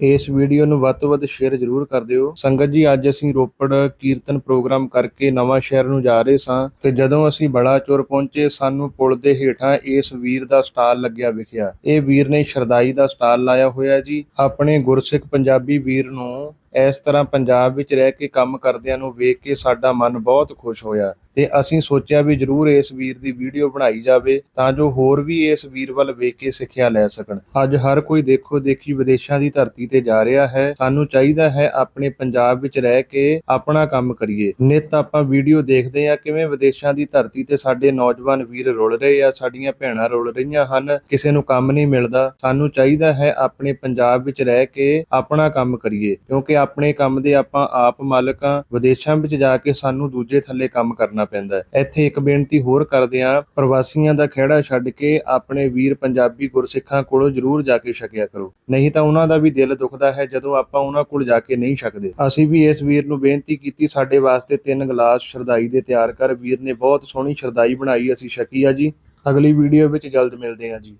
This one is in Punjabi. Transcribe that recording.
ਇਸ ਵੀਡੀਓ ਨੂੰ ਵੱਧ ਤੋਂ ਵੱਧ ਸ਼ੇਅਰ ਜ਼ਰੂਰ ਕਰ ਦਿਓ। ਸੰਗਤ ਜੀ, ਅੱਜ ਅਸੀਂ ਰੋਪੜ ਕੀਰਤਨ ਪ੍ਰੋਗਰਾਮ ਕਰਕੇ ਨਵਾਂ ਸ਼ਹਿਰ ਨੂੰ ਜਾ ਰਹੇ ਸਾਂ ਤੇ ਜਦੋਂ ਅਸੀਂ ਬਲਾਚੌਰ ਪਹੁੰਚੇ, ਸਾਨੂੰ ਪੁਲ ਦੇ ਹੇਠਾਂ ਇਸ ਵੀਰ ਦਾ ਸਟਾਲ ਲੱਗਿਆ ਵਿਖਿਆ। ਇਹ ਵੀਰ ਨੇ ਸ਼ਰਦਾਈ ਦਾ ਸਟਾਲ ਲਾਇਆ ਹੋਇਆ ਜੀ। ਆਪਣੇ ਗੁਰਸਿੱਖ ਪੰਜਾਬੀ ਵੀਰ ਨੂੰ ਇਸ ਤਰ੍ਹਾਂ ਪੰਜਾਬ ਵਿੱਚ ਰਹਿ ਕੇ ਕੰਮ ਕਰਦਿਆਂ ਨੂੰ ਵੇਖ ਕੇ ਸਾਡਾ ਮਨ ਬਹੁਤ ਖੁਸ਼ ਹੋਇਆ ਤੇ ਅਸੀਂ ਸੋਚਿਆ ਵੀ ਜਰੂਰ ਇਸ ਵੀਰ ਦੀ ਵੀਡੀਓ ਬਣਾਈ ਜਾਵੇ ਤਾਂ ਜੋ ਹੋਰ ਵੀ ਇਸ ਵੀਰ ਵੱਲ ਵੇਖ ਕੇ ਸਿੱਖਿਆ ਲੈ ਸਕਣ। ਅੱਜ ਹਰ ਕੋਈ ਦੇਖੋ ਦੇਖੀ ਵਿਦੇਸ਼ਾਂ ਦੀ ਧਰਤੀ ਤੇ ਜਾ ਰਿਹਾ ਹੈ। ਸਾਨੂੰ ਚਾਹੀਦਾ ਹੈ ਆਪਣੇ ਪੰਜਾਬ ਵਿੱਚ ਰਹਿ ਕੇ ਆਪਣਾ ਕੰਮ ਕਰੀਏ। ਨਿਤ ਆਪਾਂ ਵੀਡੀਓ ਦੇਖਦੇ ਆ ਕਿਵੇਂ ਵਿਦੇਸ਼ਾਂ ਦੀ ਧਰਤੀ ਤੇ ਸਾਡੇ ਨੌਜਵਾਨ ਵੀਰ ਰੁਲ ਰਹੇ ਆ, ਸਾਡੀਆਂ ਭੈਣਾਂ ਰੁਲ ਰਹੀਆਂ ਹਨ, ਕਿਸੇ ਨੂੰ ਕੰਮ ਨਹੀਂ ਮਿਲਦਾ। ਸਾਨੂੰ ਚਾਹੀਦਾ ਹੈ ਆਪਣੇ ਪੰਜਾਬ ਵਿੱਚ ਰਹਿ ਕੇ ਆਪਣਾ ਕੰਮ ਕਰੀਏ, ਕਿਉਂਕਿ ਆਪਣੇ ਕੰਮ ਦੇ ਆਪਾਂ ਆਪ ਮਾਲਕ ਹਾਂ। ਵਿਦੇਸ਼ਾਂ ਵਿੱਚ ਜਾ ਕੇ ਸਾਨੂੰ ਦੂਜੇ ਥੱਲੇ ਕੰਮ ਕਰਨਾ ਪੈਂਦਾ ਹੈ। ਇੱਥੇ ਇੱਕ ਬੇਨਤੀ ਹੋਰ ਕਰਦੇ ਹਾਂ, ਪ੍ਰਵਾਸੀਆਂ ਦਾ ਖਹਿੜਾ ਛੱਡ ਕੇ ਆਪਣੇ ਵੀਰ ਪੰਜਾਬੀ ਗੁਰਸਿੱਖਾਂ ਕੋਲੋਂ ਜ਼ਰੂਰ ਜਾ ਕੇ ਛਕਿਆ ਕਰੋ। ਨਹੀਂ ਤਾਂ ਉਹਨਾਂ ਦਾ ਵੀ ਦਿਲ ਦੁਖਦਾ ਹੈ ਜਦੋਂ ਆਪਾਂ ਉਹਨਾਂ ਕੋਲ ਜਾ ਕੇ ਨਹੀਂ ਛਕਦੇ। ਅਸੀਂ ਵੀ ਇਸ ਵੀਰ ਨੂੰ ਬੇਨਤੀ ਕੀਤੀ, ਸਾਡੇ ਵਾਸਤੇ ਤਿੰਨ ਗਲਾਸ ਸ਼ਰਦਾਈ ਦੇ ਤਿਆਰ ਕਰ। ਵੀਰ ਨੇ ਬਹੁਤ ਸੋਹਣੀ ਸ਼ਰਦਾਈ ਬਣਾਈ, ਅਸੀਂ ਛਕੀ ਆ ਜੀ। ਅਗਲੀ ਵੀਡੀਓ ਵਿੱਚ ਜਲਦ ਮਿਲਦੇ ਹਾਂ ਜੀ।